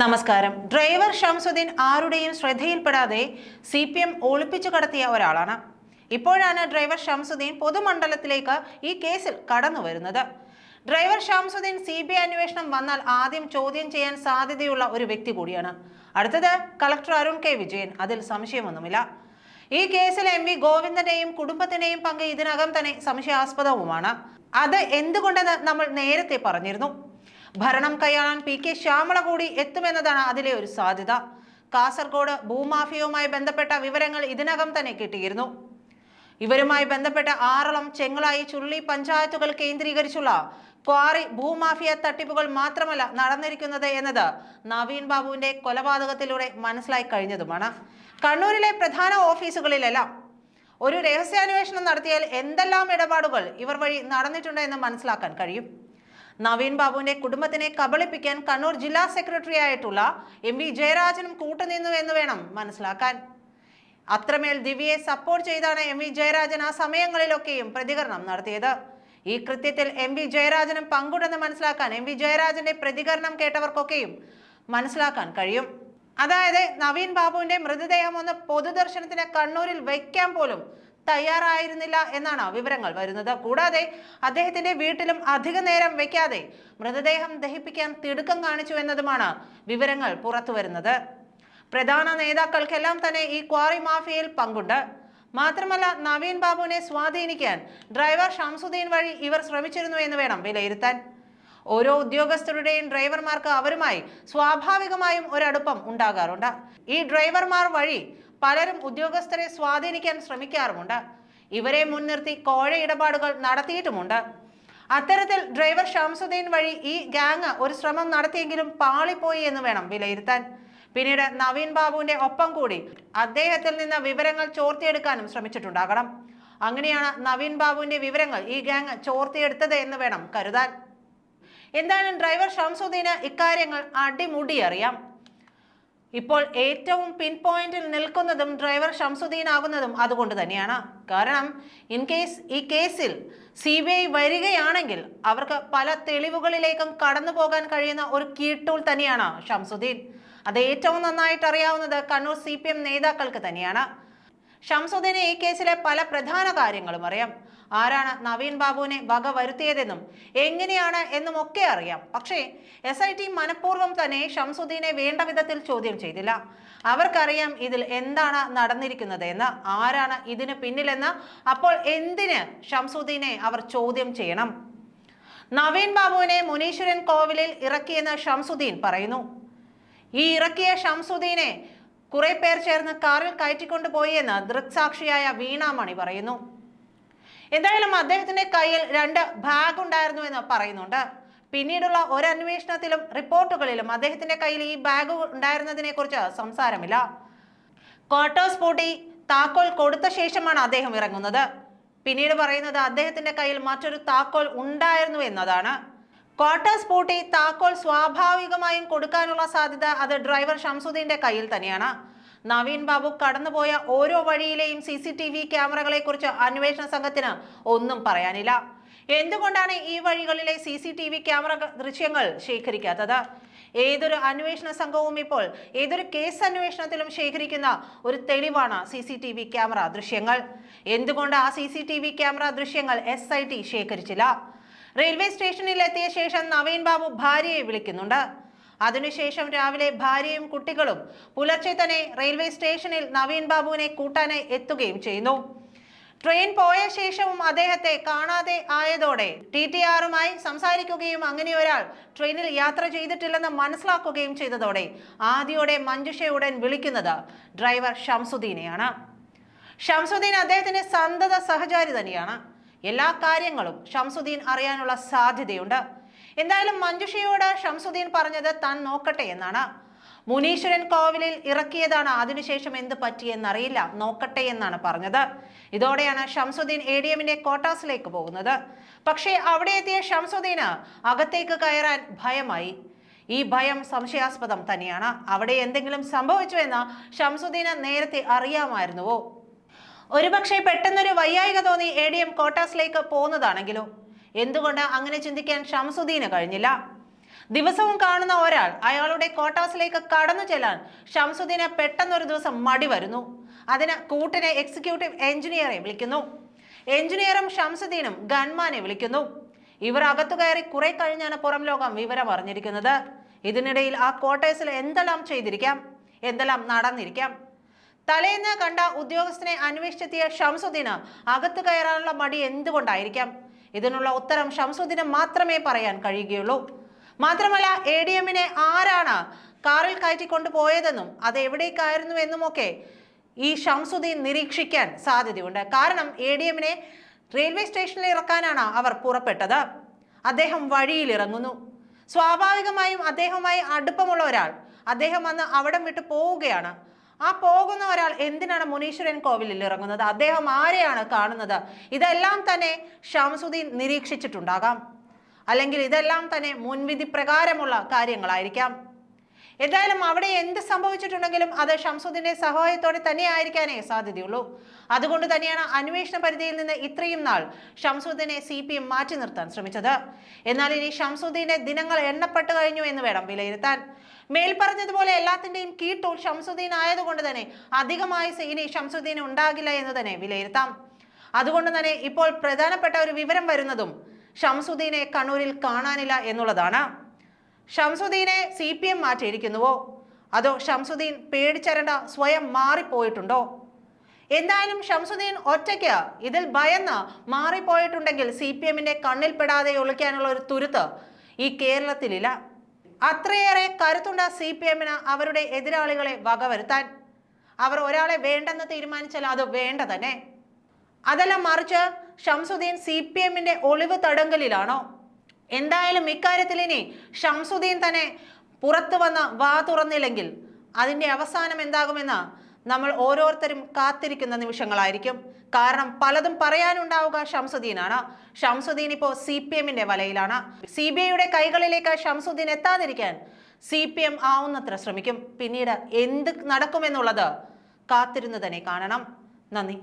നമസ്കാരം. ഡ്രൈവർ ഷംസുദ്ദീൻ ആരുടെയും ശ്രദ്ധയിൽപ്പെടാതെ C P M ഒളിപ്പിച്ചു കടത്തിയ ഒരാളാണ്. ഇപ്പോഴാണ് ഡ്രൈവർ ഷംസുദ്ദീൻ പൊതുമണ്ഡലത്തിലേക്ക് ഈ കേസിൽ കടന്നു വരുന്നത്. Driver Shamsuddin C B I അന്വേഷണം വന്നാൽ ആദ്യം ചോദ്യം ചെയ്യാൻ സാധ്യതയുള്ള ഒരു വ്യക്തി കൂടിയാണ്. അടുത്തത് കളക്ടർ അരുൺ കെ വിജയൻ. അതിൽ സംശയമൊന്നുമില്ല. ഈ കേസിൽ എം വി ഗോവിന്ദന്റെയും കുടുംബത്തിന്റെയും പങ്ക് ഇതിനകം തന്നെ സംശയാസ്പദവുമാണ്. അത് എന്തുകൊണ്ടെന്ന് നമ്മൾ നേരത്തെ പറഞ്ഞിരുന്നു. ഭരണം കൈയാളാൻ പി കെ ശ്യാമള കൂടി എത്തുമെന്നതാണ് അതിലെ ഒരു സാധ്യത. കാസർഗോഡ് ഭൂമാഫിയവുമായി ബന്ധപ്പെട്ട വിവരങ്ങൾ ഇതിനകം തന്നെ കിട്ടിയിരുന്നു. ഇവരുമായി ബന്ധപ്പെട്ട ആറളം ചെങ്ങളായി ചുള്ളി പഞ്ചായത്തുകൾ കേന്ദ്രീകരിച്ചുള്ള ക്വാറി ഭൂമാഫിയ തട്ടിപ്പുകൾ മാത്രമല്ല നടന്നിരിക്കുന്നത് എന്നത് നവീൻ ബാബുവിന്റെ കൊലപാതകത്തിലൂടെ മനസ്സിലായി കഴിഞ്ഞതുമാണ്. കണ്ണൂരിലെ പ്രധാന ഓഫീസുകളിലെല്ലാം ഒരു രഹസ്യാന്വേഷണം നടത്തിയാൽ എന്തെല്ലാം ഇടപാടുകൾ ഇവർ വഴി നടന്നിട്ടുണ്ട് എന്ന് മനസ്സിലാക്കാൻ കഴിയും. നവീൻ ബാബുവിന്റെ കുടുംബത്തിനെ കബളിപ്പിക്കാൻ കണ്ണൂർ ജില്ലാ സെക്രട്ടറി ആയിട്ടുള്ള എം വി ജയരാജനും കൂട്ടുനിന്നു എന്ന് വേണം മനസ്സിലാക്കാൻ. അത്രമേൽ ദിവ്യയെ സപ്പോർട്ട് ചെയ്താണ് എം വി ജയരാജൻ ആ സമയങ്ങളിലൊക്കെയും പ്രതികരണം നടത്തിയത്. ഈ കൃത്യത്തിൽ എം വി ജയരാജനും പങ്കുണ്ടെന്ന് മനസ്സിലാക്കാൻ എം വി ജയരാജന്റെ പ്രതികരണം കേട്ടവർക്കൊക്കെയും മനസ്സിലാക്കാൻ കഴിയും. അതായത് നവീൻ ബാബുവിന്റെ മൃതദേഹം ഒന്ന് പൊതുദർശനത്തിന് കണ്ണൂരിൽ വയ്ക്കാൻ പോലും തയ്യാറായിരുന്നില്ല എന്നാണ് വിവരങ്ങൾ വരുന്നത്. കൂടാതെ അദ്ദേഹത്തിന്റെ വീട്ടിലും അധിക നേരം വെക്കാതെ മൃതദേഹം ദഹിപ്പിക്കാൻ തിടുക്കം കാണിച്ചു എന്നതുമാണ് വിവരങ്ങൾ പുറത്തു വരുന്നത്. പ്രധാന നേതാക്കൾക്കെല്ലാം തന്നെ ഈ ക്വാറി മാഫിയയിൽ പങ്കുണ്ട്. മാത്രമല്ല നവീൻ ബാബുവിനെ സ്വാധീനിക്കാൻ ഡ്രൈവർ ഷംസുദ്ദീൻ വഴി ഇവർ ശ്രമിച്ചിരുന്നു എന്ന് വേണം വിലയിരുത്താൻ. ഓരോ ഉദ്യോഗസ്ഥരുടെയും ഡ്രൈവർമാർക്ക് അവരുമായി സ്വാഭാവികമായും ഒരടുപ്പം ഉണ്ടാകാറുണ്ട്. ഈ ഡ്രൈവർമാർ വഴി പലരും ഉദ്യോഗസ്ഥരെ സ്വാധീനിക്കാൻ ശ്രമിക്കാറുമുണ്ട്. ഇവരെ മുൻനിർത്തി കോഴ ഇടപാടുകൾ നടത്തിയിട്ടുമുണ്ട്. അത്തരത്തിൽ ഡ്രൈവർ ഷംസുദ്ദീൻ വഴി ഈ ഗാങ് ഒരു ശ്രമം നടത്തിയെങ്കിലും പാളിപ്പോയി എന്ന് വേണം വിലയിരുത്താൻ. പിന്നീട് നവീൻ ബാബുവിന്റെ ഒപ്പം കൂടി അദ്ദേഹത്തിൽ നിന്ന് വിവരങ്ങൾ ചോർത്തിയെടുക്കാനും ശ്രമിച്ചിട്ടുണ്ടാകണം. അങ്ങനെയാണ് നവീൻ ബാബുവിന്റെ വിവരങ്ങൾ ഈ ഗാങ് ചോർത്തിയെടുത്തത് എന്ന് വേണം കരുതാൻ. എന്തായാലും ഡ്രൈവർ ഷംസുദ്ദീന് ഇക്കാര്യങ്ങൾ അടിമുടി അറിയാം. ഇപ്പോൾ ഏറ്റവും പിൻ പോയിന്റിൽ നിൽക്കുന്നതും ഡ്രൈവർ ഷംസുദ്ദീൻ ആകുന്നതും അതുകൊണ്ട് തന്നെയാണ്. കാരണം ഇൻ കേസ് ഈ കേസിൽ സി ബി ഐ വരികയാണെങ്കിൽ അവർക്ക് പല തെളിവുകളിലേക്കും കടന്നു പോകാൻ കഴിയുന്ന ഒരു കീട്ടൂൾ തന്നെയാണ് ഷംസുദ്ദീൻ അത് ഏറ്റവും നന്നായിട്ട് അറിയാവുന്നത് കണ്ണൂർ സി പി എം നേതാക്കൾക്ക് തന്നെയാണ്. ഷംസുദ്ദീന് ഈ കേസിലെ പല പ്രധാന കാര്യങ്ങളും അറിയാം. ആരാണ് നവീൻ ബാബുവിനെ വക വരുത്തിയതെന്നും എങ്ങനെയാണ് എന്നും ഒക്കെ അറിയാം. പക്ഷേ എസ് ഐ ടി മനഃപൂർവം തന്നെ ഷംസുദ്ദീനെ വേണ്ട വിധത്തിൽ ചോദ്യം ചെയ്തില്ല. അവർക്കറിയാം ഇതിൽ എന്താണ് നടന്നിരിക്കുന്നത് എന്ന് ആരാണ് ഇതിന് പിന്നിലെന്ന് അപ്പോൾ എന്തിന് ഷംസുദ്ദീനെ അവർ ചോദ്യം ചെയ്യണം? നവീൻ ബാബുവിനെ മുനീശ്വരൻ കോവിലിൽ ഇറക്കിയെന്ന് ഷംസുദ്ദീൻ പറയുന്നു. ഈ ഇറക്കിയ ഷംസുദ്ദീനെ കുറെ പേർ ചേർന്ന് കാറിൽ കയറ്റിക്കൊണ്ടുപോയി എന്ന് ദൃക്സാക്ഷിയായ വീണാമണി പറയുന്നു. എന്തായാലും അദ്ദേഹത്തിന്റെ കയ്യിൽ രണ്ട് ബാഗ് ഉണ്ടായിരുന്നു എന്ന് പറയുന്നുണ്ട്. പിന്നീടുള്ള ഒരു അന്വേഷണത്തിലും റിപ്പോർട്ടുകളിലും അദ്ദേഹത്തിന്റെ കയ്യിൽ ഈ ബാഗ് ഉണ്ടായിരുന്നതിനെ കുറിച്ച് സംസാരമില്ല. ക്വാർട്ടേഴ്സ് പൂട്ടി താക്കോൽ കൊടുത്ത ശേഷമാണ് അദ്ദേഹം ഇറങ്ങുന്നത്. പിന്നീട് പറയുന്നത് അദ്ദേഹത്തിന്റെ കയ്യിൽ മറ്റൊരു താക്കോൽ ഉണ്ടായിരുന്നു എന്നതാണ്. ക്വാർട്ടേഴ്സ് പൂട്ടി താക്കോൽ സ്വാഭാവികമായും കൊടുക്കാനുള്ള സാധ്യത അത് ഡ്രൈവർ ഷംസുദ്ദീന്റെ കയ്യിൽ തന്നെയാണ്. നവീൻ ബാബു കടന്നുപോയ ഓരോ വഴിയിലെയും സി സി ടി വി ക്യാമറകളെ കുറിച്ച് അന്വേഷണ സംഘത്തിന് ഒന്നും പറയാനില്ല. എന്തുകൊണ്ടാണ് ഈ വഴികളിലെ C C T V camera ദൃശ്യങ്ങൾ ശേഖരിക്കാത്തത്? ഏതൊരു അന്വേഷണ സംഘവും ഇപ്പോൾ ഏതൊരു കേസ് അന്വേഷണത്തിലും ശേഖരിക്കുന്ന ഒരു തെളിവാണ് C C T V camera ദൃശ്യങ്ങൾ. എന്തുകൊണ്ട് ആ C C T V camera ദൃശ്യങ്ങൾ എസ് ഐ ടി ശേഖരിച്ചില്ല? റെയിൽവേ സ്റ്റേഷനിൽ എത്തിയ ശേഷം നവീൻ ബാബു ഭാര്യയെ വിളിക്കുന്നുണ്ട്. അതിനുശേഷം രാവിലെ ഭാര്യയും കുട്ടികളും പുലർച്ചെ തന്നെ റെയിൽവേ സ്റ്റേഷനിൽ നവീൻ ബാബുവിനെ കൂട്ടാനായി എത്തുകയും ചെയ്യുന്നു. ട്രെയിൻ പോയ ശേഷവും അദ്ദേഹത്തെ കാണാതെ ആയതോടെ ടി ടി ആറുമായി സംസാരിക്കുകയും അങ്ങനെ ഒരാൾ ട്രെയിനിൽ യാത്ര ചെയ്തിട്ടില്ലെന്ന് മനസ്സിലാക്കുകയും ചെയ്തതോടെ ആദ്യോടെ മഞ്ജുഷയുടൻ വിളിക്കുന്നത് ഡ്രൈവർ ഷംസുദ്ദീനെയാണ്. ഷംസുദ്ദീൻ അദ്ദേഹത്തിന്റെ സന്തത സഹചാരി തന്നെയാണ്. എല്ലാ കാര്യങ്ങളും ഷംസുദ്ദീൻ അറിയാനുള്ള സാധ്യതയുണ്ട്. എന്തായാലും മഞ്ജുഷയോട് ഷംസുദ്ദീൻ പറഞ്ഞത് താൻ നോക്കട്ടെ എന്നാണ്. മുനീശ്വരൻ കോവിലിൽ ഇറക്കിയതാണ് അതിനുശേഷം എന്ത് പറ്റിയെന്നറിയില്ല. നോക്കട്ടെ എന്നാണ് പറഞ്ഞത്. ഇതോടെയാണ് ഷംസുദ്ദീൻ എ ഡി എമ്മിന്റെ ക്വാർട്ടേഴ്സിലേക്ക് പോകുന്നത്. പക്ഷേ അവിടെ എത്തിയ ഷംസുദ്ദീന് അകത്തേക്ക് കയറാൻ ഭയമായി. ഈ ഭയം സംശയാസ്പദം തന്നെയാണ്. അവിടെ എന്തെങ്കിലും സംഭവിച്ചു എന്ന് ഷംസുദ്ദീന് നേരത്തെ അറിയാമായിരുന്നുവോ? ഒരുപക്ഷെ പെട്ടെന്നൊരു വയ്യായിക തോന്നി എ ഡി എം ക്വാർട്ടേഴ്സിലേക്ക് പോകുന്നതാണെങ്കിലോ? എന്തുകൊണ്ട് അങ്ങനെ ചിന്തിക്കാൻ ഷംസുദ്ദീന് കഴിഞ്ഞില്ല? ദിവസവും കാണുന്ന ഒരാൾ അയാളുടെ ക്വാർട്ടേഴ്സിലേക്ക് കടന്നു ചെല്ലാൻ ഷംസുദ്ദീന് പെട്ടെന്നൊരു ദിവസം മടി വരുന്നു. അതിന് കൂട്ടിനെ എക്സിക്യൂട്ടീവ് എഞ്ചിനീയറെ വിളിക്കുന്നു. എഞ്ചിനീയറും ഷംസുദ്ദീനും ഗൺമാനെ വിളിക്കുന്നു. ഇവർ അകത്തു കയറി കുറെ കഴിഞ്ഞാണ് പുറം ലോകം വിവരം അറിഞ്ഞിരിക്കുന്നത്. ഇതിനിടയിൽ ആ ക്വാർട്ടേഴ്സിൽ എന്തെല്ലാം ചെയ്തിരിക്കാം? എന്തെല്ലാം നടന്നിരിക്കാം? തലേന്ന് കണ്ട ഉദ്യോഗസ്ഥനെ അന്വേഷിച്ചെത്തിയ ഷംസുദ്ദീന് അകത്തു കയറാനുള്ള മടി എന്തുകൊണ്ടായിരിക്കാം? ഇതിനുള്ള ഉത്തരം ഷംസുദ്ദീന് മാത്രമേ പറയാൻ കഴിയുകയുള്ളൂ. മാത്രമല്ല എ ഡി എമ്മിനെ ആരാണ് കാറിൽ കയറ്റിക്കൊണ്ട് പോയതെന്നും അത് എവിടേക്കായിരുന്നു എന്നുമൊക്കെ ഈ ഷംസുദ്ദീൻ നിരീക്ഷിക്കാൻ സാധ്യതയുണ്ട്. കാരണം എ ഡി എമ്മിനെ റെയിൽവേ സ്റ്റേഷനിൽ ഇറക്കാനാണ് അവർ പുറപ്പെട്ടത്. അദ്ദേഹം വഴിയിൽ ഇറങ്ങുന്നു. സ്വാഭാവികമായും അദ്ദേഹവുമായി അടുപ്പമുള്ള ഒരാൾ. അദ്ദേഹം അന്ന് അവിടം വിട്ട് പോവുകയാണ്. ആ പോകുന്ന ഒരാൾ എന്തിനാണ് മുനീശ്വരൻ കോവിലിൽ ഇറങ്ങുന്നത്? അദ്ദേഹം ആരെയാണ് കാണുന്നത്? ഇതെല്ലാം തന്നെ ഷംസുദ്ദീൻ നിരീക്ഷിച്ചിട്ടുണ്ടാകാം. അല്ലെങ്കിൽ ഇതെല്ലാം തന്നെ മുൻവിധി പ്രകാരമുള്ള കാര്യങ്ങളായിരിക്കാം. എന്തായാലും അവിടെ എന്ത് സംഭവിച്ചിട്ടുണ്ടെങ്കിലും അത് ഷംസുദ്ദീന്റെ സഹായത്തോടെ തന്നെ ആയിരിക്കാനേ സാധ്യതയുള്ളൂ. അതുകൊണ്ട് തന്നെയാണ് അന്വേഷണ പരിധിയിൽ നിന്ന് ഇത്രയും നാൾ ഷംസുദ്ദീനെ സി പി എം മാറ്റി നിർത്താൻ ശ്രമിച്ചത്. എന്നാൽ ഇനി ഷംസുദ്ദീന്റെ ദിനങ്ങൾ എണ്ണപ്പെട്ടു കഴിഞ്ഞു എന്ന് വേണം വിലയിരുത്താൻ. മേൽപ്പറഞ്ഞതുപോലെ എല്ലാത്തിന്റെയും കീട്ടൂൾ ഷംസുദ്ദീൻ ആയതുകൊണ്ട് തന്നെ അധികമായി ഇനി ഷംസുദ്ദീൻ ഉണ്ടാകില്ല എന്ന് തന്നെ വിലയിരുത്താം. അതുകൊണ്ട് തന്നെ ഇപ്പോൾ പ്രധാനപ്പെട്ട ഒരു വിവരം വരുന്നതും ഷംസുദ്ദീനെ കണ്ണൂരിൽ കാണാനില്ല എന്നുള്ളതാണ്. ഷംസുദ്ദീനെ സി പി എം മാറ്റിയിരിക്കുന്നുവോ? അതോ ഷംസുദ്ദീൻ പേടിച്ചരണ്ട സ്വയം മാറിപ്പോയിട്ടുണ്ടോ? എന്തായാലും ഷംസുദ്ദീൻ ഒറ്റയ്ക്ക് ഇതിൽ ഭയന്ന് മാറിപ്പോയിട്ടുണ്ടെങ്കിൽ സി പി എമ്മിന്റെ കണ്ണിൽപ്പെടാതെ ഒളിക്കാനുള്ള ഒരു തുരുത്ത് ഈ കേരളത്തിലില്ല. അത്രയേറെ കരുത്തുണ്ട് സി പി എമ്മിന് അവരുടെ എതിരാളികളെ വകവരുത്താൻ. അവർ ഒരാളെ വേണ്ടെന്ന് തീരുമാനിച്ചാൽ അത് വേണ്ട തന്നെ. അതല്ല മറിച്ച് ഷംസുദ്ദീൻ സി പി എമ്മിന്റെ ഒളിവ് തടങ്കലിലാണോ? എന്തായാലും ഇക്കാര്യത്തിൽ ഇനി ഷംസുദ്ദീൻ തന്നെ പുറത്തു വന്ന് വാ തുറന്നില്ലെങ്കിൽ അതിന്റെ അവസാനം എന്താകുമെന്ന് നമ്മൾ ഓരോരുത്തരും കാത്തിരിക്കുന്ന നിമിഷങ്ങളായിരിക്കും. കാരണം പലതും പറയാനുണ്ടാവുക ഷംസുദ്ദീനാണ്. ഷംസുദ്ദീൻ ഇപ്പോൾ സി പി എമ്മിന്റെ വലയിലാണ്. സി ബി ഐയുടെ കൈകളിലേക്ക് ഷംസുദ്ദീൻ എത്താതിരിക്കാൻ സി പി എം ആവുന്നത്ര ശ്രമിക്കും. പിന്നീട് എന്ത് നടക്കുമെന്നുള്ളത് കാത്തിരുന്ന് തന്നെ കാണണം. നന്ദി.